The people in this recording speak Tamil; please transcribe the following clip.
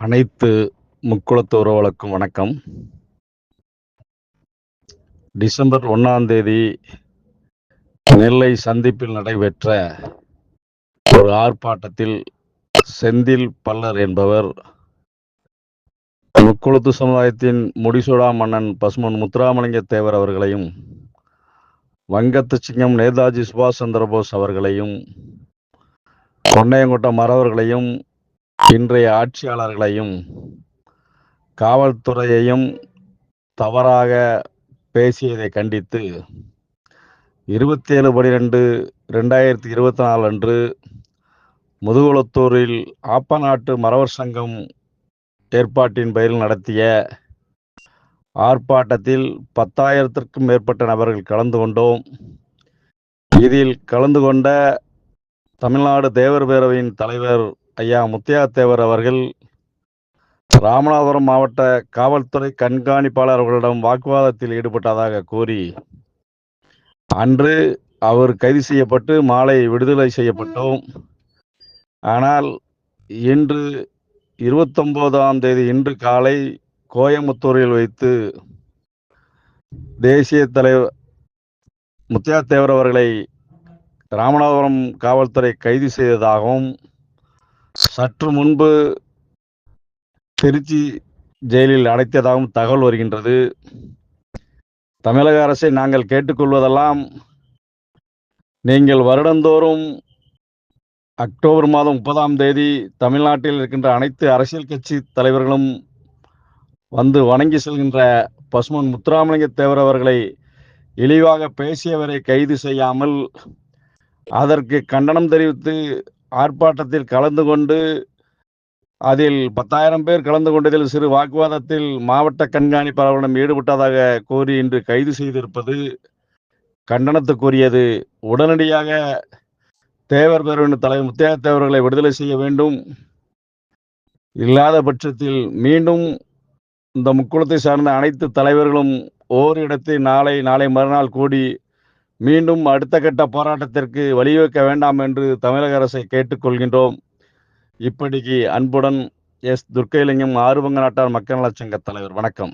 அனைத்து முக்குளத்து உறவுகளுக்கும் வணக்கம். டிசம்பர் ஒன்றாம் தேதி நெல்லை சந்திப்பில் நடைபெற்ற ஒரு ஆர்ப்பாட்டத்தில் செந்தில் பல்லர் என்பவர் முக்குளத்து சமுதாயத்தின் முடிசூடா மன்னன் பசுமன் முத்துராமலிங்க தேவர் அவர்களையும் வங்கத்து சிங்கம் நேதாஜி சுபாஷ் சந்திரபோஸ் அவர்களையும் கொண்டையங்குட்ட மறவர்களையும் இன்றைய ஆட்சியாளர்களையும் காவல்துறையையும் தவறாக பேசியதை கண்டித்து இருபத்தி ஏழு பனிரெண்டு ரெண்டாயிரத்தி இருபத்தி நாலு அன்று முதுகுளத்தூரில் ஆப்பநாட்டு மரவர் சங்கம் ஏற்பாட்டின் பெயரில் நடத்திய ஆர்ப்பாட்டத்தில் பத்தாயிரத்திற்கும் மேற்பட்ட நபர்கள் கலந்து கொண்டோம். இதில் கலந்து கொண்ட தமிழ்நாடு தேவர் பேரவையின் தலைவர் ஐயா முத்தியாத்தேவர் அவர்கள் ராமநாதபுரம் மாவட்ட காவல்துறை கண்காணிப்பாளர் அவர்களிடம் வாக்குவாதத்தில் ஈடுபட்டதாக கூறி அன்று அவர் கைது செய்யப்பட்டு மாலை விடுதலை செய்யப்பட்டோம். ஆனால் இன்று இருபத்தொன்பதாம் தேதி இன்று காலை கோயம்புத்தூரில் வைத்து தேசிய தலைவர் முத்தியாத்தேவர் அவர்களை ராமநாதபுரம் காவல்துறை கைது செய்ததாகவும் சற்று முன்பு திருச்சி ஜெயிலில் அடைத்ததாகவும் தகவல் வருகின்றது. தமிழக அரசை நாங்கள் கேட்டுக்கொள்வதெல்லாம் நீங்கள் வருடந்தோறும் அக்டோபர் மாதம் முப்பதாம் தேதி தமிழ்நாட்டில் இருக்கின்ற அனைத்து அரசியல் கட்சி தலைவர்களும் வந்து வணங்கி செல்கின்ற பசுமன் முத்துராமலிங்க தேவர் அவர்களை இழிவாக பேசியவரை கைது செய்யாமல் அதற்கு கண்டனம் தெரிவித்து ஆர்ப்பாட்டத்தில் கலந்து கொண்டு அதில் பத்தாயிரம் பேர் கலந்து கொண்டதில் சிறு வாக்குவாதத்தில் மாவட்ட கண்காணிப்பாளர்களிடம் ஈடுபட்டதாக கூறி இன்று கைது செய்திருப்பது கண்டனத்துக்குரியது. உடனடியாக தேவர் பேரவையின் தலைவர் முத்தையா தேவர்களை விடுதலை செய்ய வேண்டும். இல்லாத பட்சத்தில் மீண்டும் இந்த முக்குளத்தை சார்ந்த அனைத்து தலைவர்களும் ஓரிடத்தில் நாளை நாளை மறுநாள் கூடி மீண்டும் அடுத்த கட்ட போராட்டத்திற்கு வழிவகுக்க வேண்டாம் என்று தமிழக அரசை கேட்டுக்கொள்கின்றோம். இப்படிக்கு அன்புடன் எஸ் துர்க்கைலிங்கம் ஆறுவங்க நாட்டார் மக்கள் நலச்சங்க தலைவர். வணக்கம்.